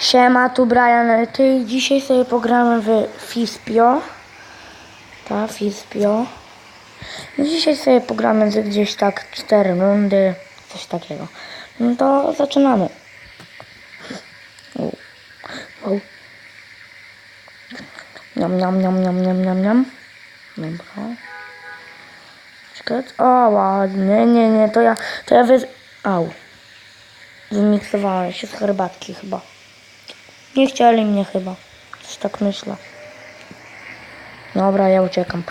Siema, tu Brian. Ty dzisiaj sobie pogramy w Fispio. Ta, Fispio. No dzisiaj sobie pogramy z gdzieś tak cztery rundy, coś takiego. No to zaczynamy. U. U. Niam, niam, niam, niam, niam, niam, niam. Dobra. Czekaj. O, ładnie. Nie, nie, to ja, to ja wy... Au. Wymiksowałem się z herbatki chyba. Nie chcieli mnie chyba. Coś tak myślę. Dobra, ja uciekam.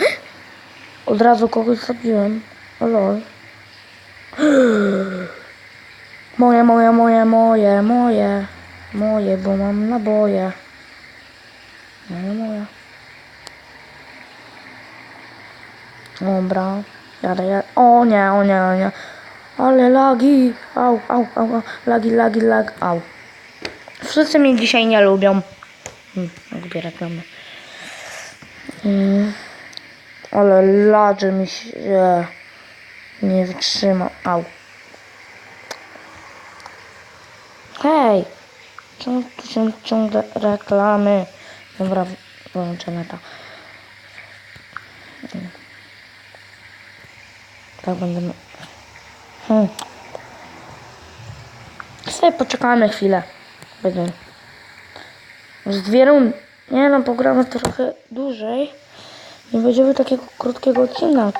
Od razu kogoś zabiłem. Lol. Moje, moje, moje, moje, moje. Moje, bo mam naboje. Moje, moje. Dobra. Jadę, jadę. O nie, o nie, o nie. Ale lagi. Au, au, au, au. Lagi, lagi, lag. Au. Wszyscy mnie dzisiaj nie lubią. Hmm, lubię reklamy. Mm. Ale ladży mi się nie wytrzyma. Au. Hej! Czemu tu się ciągle reklamy? Dobra, wyłączę neta. Mm. Tak będę... Hmm. Sobie poczekamy chwilę. Będę... Z dwie rundy. Nie no, pogramy trochę dłużej. Nie będziemy takiego krótkiego odcinka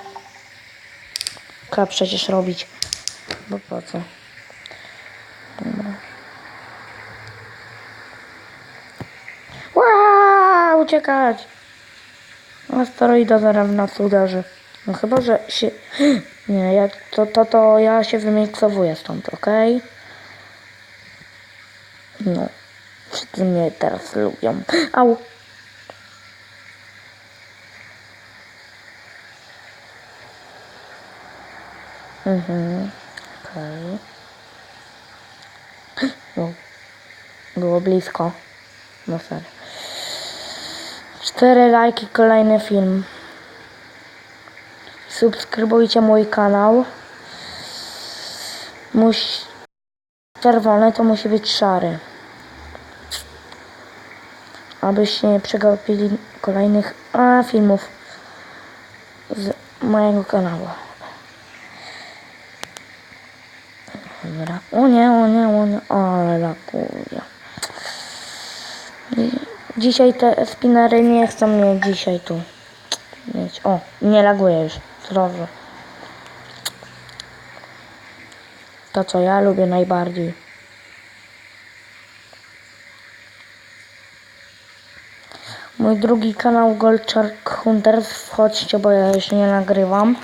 przecież robić. Bo po co? Dobra. Ła, uciekać! Asteroida zaraz w nas uderzy. No chyba, że się... Nie, ja, to, to, to ja się wymiksowuję stąd, okej? No. Wszyscy mnie teraz lubią. Au. Mhm. Okej. Wow. Było blisko. No serio. Cztery lajki, kolejny film. Subskrybujcie mój kanał. Musi... Czerwony to musi być szary. Abyście nie przegapili kolejnych a, filmów z mojego kanału. Dobra. O nie, o nie, o nie, ale lakuje. Dzisiaj te spinery nie chcą mnie dzisiaj tu mieć. O, nie laguje już. Zdrowo. To co ja lubię najbardziej. Mój drugi kanał Gold Shark Hunters. Wchodźcie, bo ja jeszcze nie nagrywam.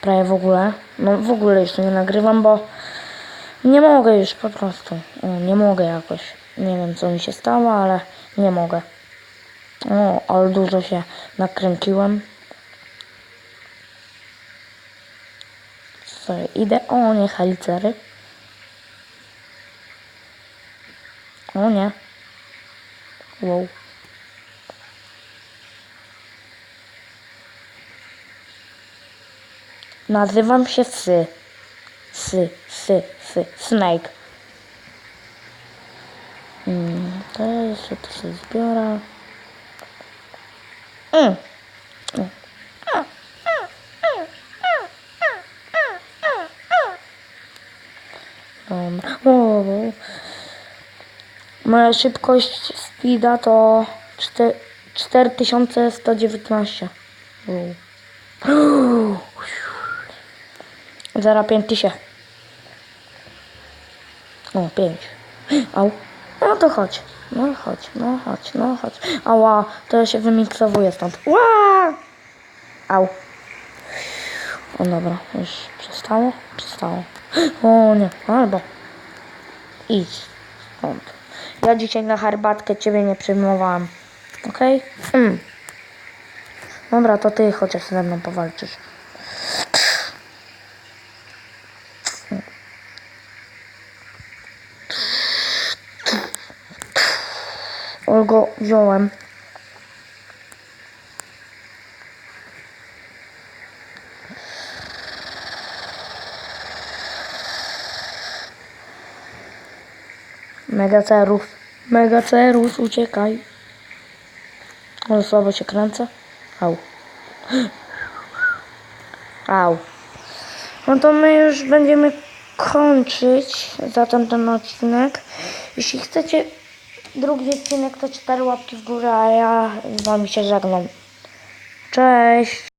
Prawie w ogóle. No w ogóle jeszcze nie nagrywam, bo nie mogę już po prostu. Nie mogę jakoś. Nie wiem co mi się stało, ale nie mogę. O, ale dużo się nakręciłem. Co, idę? O nie, halicery. O nie. Wow. Nazywam się Sy. Sy, Sy, Sy, Snake. Mm, to jeszcze to się zbiorę. Mm. Mm. Dobra. O, moja szybkość speeda to czte- 4119. Wow. Zaraz 5000. O, 5. Au. No to chodź. No chodź, no chodź, no chodź. Ała, to ja się wymiksowuję stąd. Ła! Au. O dobra, już przestało? Przestało. O nie, albo. Idź stąd. Ja dzisiaj na herbatkę ciebie nie przyjmowałam. Okej? Mm. Dobra, to ty chociaż ze mną powalczysz. Olgo wziąłem. Mega cerów. Megacerus, uciekaj. Ale słabo się kręcę. Au. Au. No to my już będziemy kończyć zatem ten odcinek. Jeśli chcecie drugi odcinek, to cztery łapki w górę, a ja z wami się żegnam. Cześć!